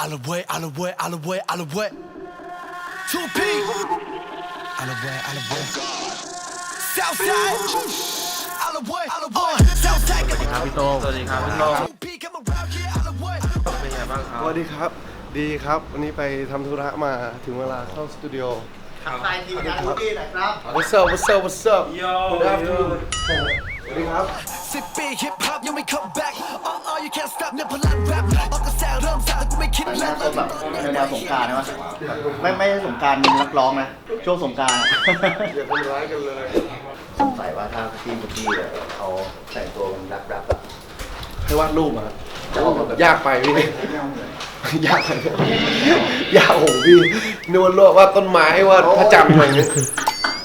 All the way, all the way, all the way, all the way. 2P. All the way, all the way. Southside. All the way, all the way. Southside. ครับพี่โต้งสวัสดีครับพี่โต้ง 2P come around here, all the way. เป็นไงบ้างครัสบวัสดีครับ ดีครับ วันนี้ไปทำธุระมาถึงเวลาเข้าสตูดิโอสายทีมงานทุกทีนะครับ What's up What's up What's up Good afternoon สวัสดีครับ10ปี hip hop ยังไม่ come back all all you can't stop เนี่ยพลัง rap ออกกระแสเริ่มสายกูไม่คิดแต่หแล้น้าวตัวแบบแนวๆสงกรารนะวะไม่ไม่ใช่สงกรารนักร้องนะ ช่วงสงกราร อย่าทำร้ายกันเลย สงสัยว่าถ้าทีมทุกทีเนี่ยเขาแต่งตัวเป็นแรปแรปอะให้วาดรูปมาจะออกมาแบบยากไปพี่ไม่เอาเลยยากไปยากโอ้โหพี่นึกว่าลวกว่าดต้นไม้ว่าดพระจันทร์อะไรอย่างเงี้ย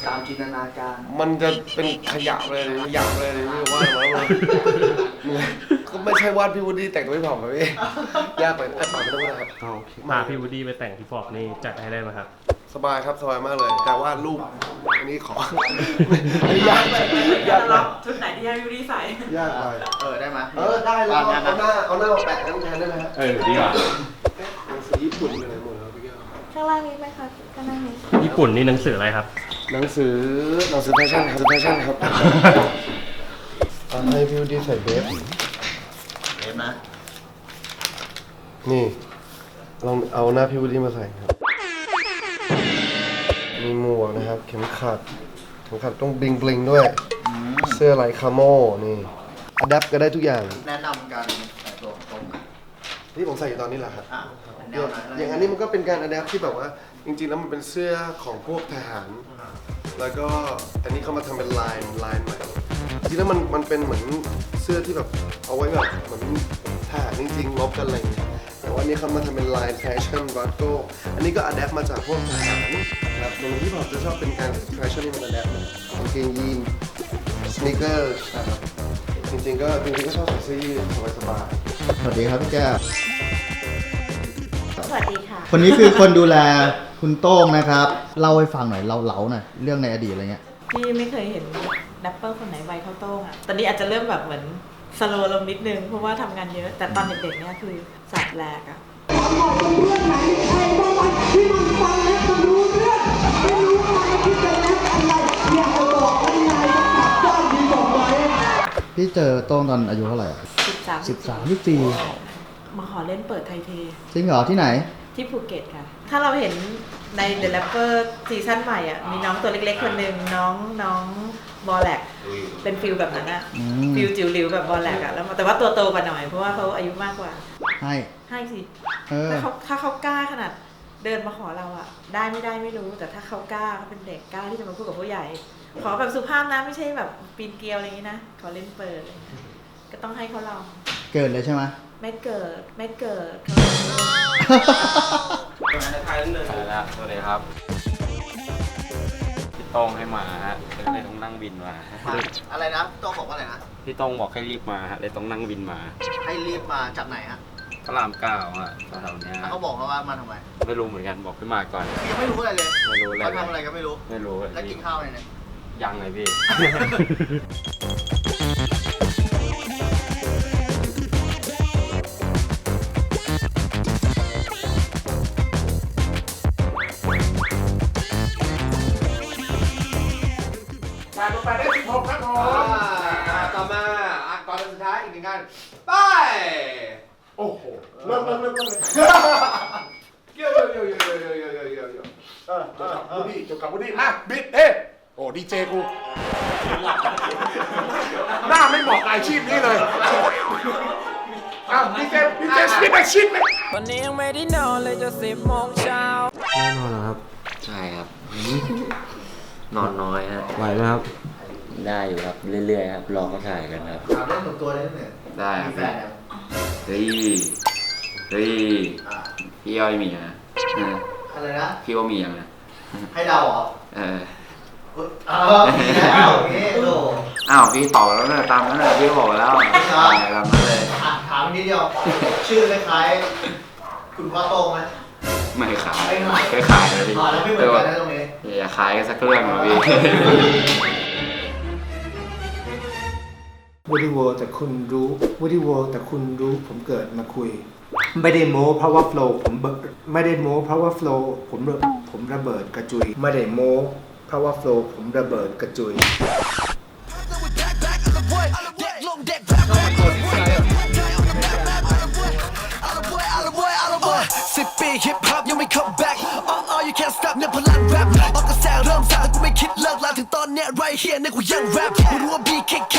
ตามจินตนาการมันจะเป็นขยะเลยขยะเลยพี่ว่าดมาแล้วเหนื่อย ก็ไม่ใช่วาดพี่วูดดี้แต่งตัวไม่ผอมครับพี่ยากไปไอ้ปากไม่ต้องนะครับพาพี่วูดดี้ไปแต่งที่ฟอกนี่จัดให้ได้ไหมครับ สบายครับสบายมากเลยแต่วาดรูปอันนี้ขออันนี้ยากยากไปรับชุดไหนที่ให้วิวดี้ใส่ยากไปเออได้ไหมเออได้แล้ววางงานเอาหนะน้าเอาหน้ามาแปะทั้งแทนได้ไหมฮะเออดีว่ะหนังสือญี่ปุ่นอยู่ไหนหมดแล้วพี่แก้วข้างล่างนี้ไหมคะข้างล่างนี้ญี่ปุ่นนี่หนังสืออะไรครับ หนังสือหนังสือแฟชั่นหนังสือแฟชั่นครับเอาให้พี่วูดดี้ใส่เบฟ เห็นไหมนี่ ลองเอาหน้าพี่วูดดี้มาใส่ครับ มีหมวกนะครับ เข็มขัด เข็มขัดต้องบลิงบลิงด้วยเสื้อลายคาโม่นี่อัดแอปก็ได้ทุกอย่าง แนะนำการแต่งตัวตรงอะที่ผมใส่อยู่ตอนนี้แหละครับ อะแนวไหนอย่างอันนี้มันก็เป็นการอัดแอปที่แบบว่า จริงๆ แล้วมันเป็นเสื้อของพวกทหาร แล้วก็อันนี้เขามาทำเป็นลายลายใหม่จริงๆแล้วมันมันเป็นเหมือน เสื้อที่แบบเอาไว้แบบเหมือนทหารจริงๆลบกันอะไรอย่างเงี้ยแต่ว่าอันนี้เขามาทำเป็นลายแฟชั่นวัตโก้อันนี้ก็อัดแอปมาจากพวกทหารนะครับตรงที่ผมจะชอบเป็นการแฟชั่นที่มันอัดแอปนะกางเกงยีนสน e เกอร์นะครับจริงๆก็จริงๆก็ชอบใส่เสื้อยืดสบายๆสวัสดีครับพี่แก้วสวัสดีค่ะ คนนี้คือคนดูแลคุณโต้งนะครับ เล่าให้ฟังหน่อยเล่าเล่าหน่อยเรื่องในอดีตอะไรเงี้ย พี่ไม่เคยเห็น แรปเปอร์คนไหนไวเท่าโต้งอะตอนนี้อาจจะเริ่มแบบเหมือนสโลว์ลงนิดนึง เพราะว่าทำงานเยอะ แต่ตอนเด็กๆเนี่ยคือสัตว์แหลกอะพี่เจอโต้งตอนอายุเท่าไหร่13สิบสามสิบสี่มาขอเล่นเปิดไทยเท จริงเหรอที่ไหน ที่ภูเก็ตค่ะ ถ้าเราเห็นใน The Rapper ซีซั่นใหม่อะ มีน้องตัวเล็กๆ คนหนึ่งน้องน้อง บอลแลกเป็นฟิลแบบนั้นอะอืมฟิลจิ๋วหลิวแบบบอลแลกอะแล้วแต่ว่าตัวโตกว่าหน่อยเพราะว่าเขาอายุมากกว่าให้ให้สิเออ ถ้าเขาถ้าเขากล้าขนาดเดินมาขอเราอะได้ไม่ได้ไม่รู้ แต่ถ้าเขากล้าเขาเป็นเด็กกล้าที่จะมาพูดกับผู้ใหญ่ ขอแบบสุภาพนะไม่ใช่แบบปีนเกลียวอะไรอย่างนี้นะขอเล่นเปิดอะไรอย่างงี้ก็ต้องให้เขาลองเกิดเลยใช่ไหม ไม่เกิดไม่เกิดเขาถ่ายแล้วสวัสดีครับ พี่โต้งให้มาฮะเลยต้องนั่งบินมา อะไรนะโต้งบอกว่าอะไรนะพี่โต้งบอกให้รีบมาฮะเลยต้องนั่งบินมาให้รีบมาจากไหนฮะพระรามเก้าอะแถวๆเนี้ยแล้วเขาบอกเขาว่ามาทำไมไม่รู้เหมือนกันบอกให้มาก่อน ยังไม่รู้อะไรเลยไม่รู้อะไรเขาทำอะไรก็ไม่รู้ไม่รู้เลยแล้วกินข้าวอะไรเนี่ยยังไงพี่ ไป โอ้โหเริ่มเริ่มเริ่มเริ่มเลยเกี่ยวเกี่ยวเกี่ยวเกี่ยวเกี่ยวเกี่ยวเกี่ยวเกี่ยวเกี่ยวเออเออบูดี้จบกับบูดี้อะบิดเอ้โอ้ดีเจกู หน้าไม่เหมาะกับอาชีพนี้เลยอ้าวดีเจดีเจสปิดอาชีพไหมวันนี้ยังไม่ได้นอนเลยจะสิบโมงเช้า แน่นอนครับ ใช่ครับ นอนน้อยฮะไหวไหมครับ ได้อยู่ครับ เรื่อยๆครับ รอเขาถ่ายกันครับ ถามเรื่องส่วนตัวเลยเนี่ย ได้คมีรับแฟนยังเฮ้ยเฮ้ยอะพี่อ้อยมีนะเอออะไรนะ พี่ว่ามีอย่างนะให้เดาเหรอเออเอยเออมีแล้วอย่างงี้โอ้โหอ้าวพี่ตอบแล้วนะตามนั้นเลยพี่บอกแล้วตามนั้นเลยอะถามนิดเดียว ชื่อคล้ายๆคุณพ่อโต้งไหมไม่ขายไม่ขายแค่ขายเลยพี่อ๋อแล้วไม่เหมือนกันนะตรงนี้อย่าขายกันสักเรื่องหรอกพี่ วูดี้เวิลแต่คุณรู้วูดี้เวิลแต่คุณรู้ผมเกิดมาคุย ไม่ได้โม้เพราะว่าโฟล์ผมเบิไม่ได้โม้เพราะว่าโฟล์ผมระผมระเบิดกระจุย ไม่ได้โม้เพราะว่าโฟล์ผมระเบิดกระจุย สิบปีฮิปฮอปยังไม่ come back all all you can't stop เนี่ยพลังแรปออกกระแสเริ่มสายแต่กูไม่คิดเลิกลาถึงตอนเนี้ย right here เนี่ยกูยังแรปไม่รู้ว่า BKK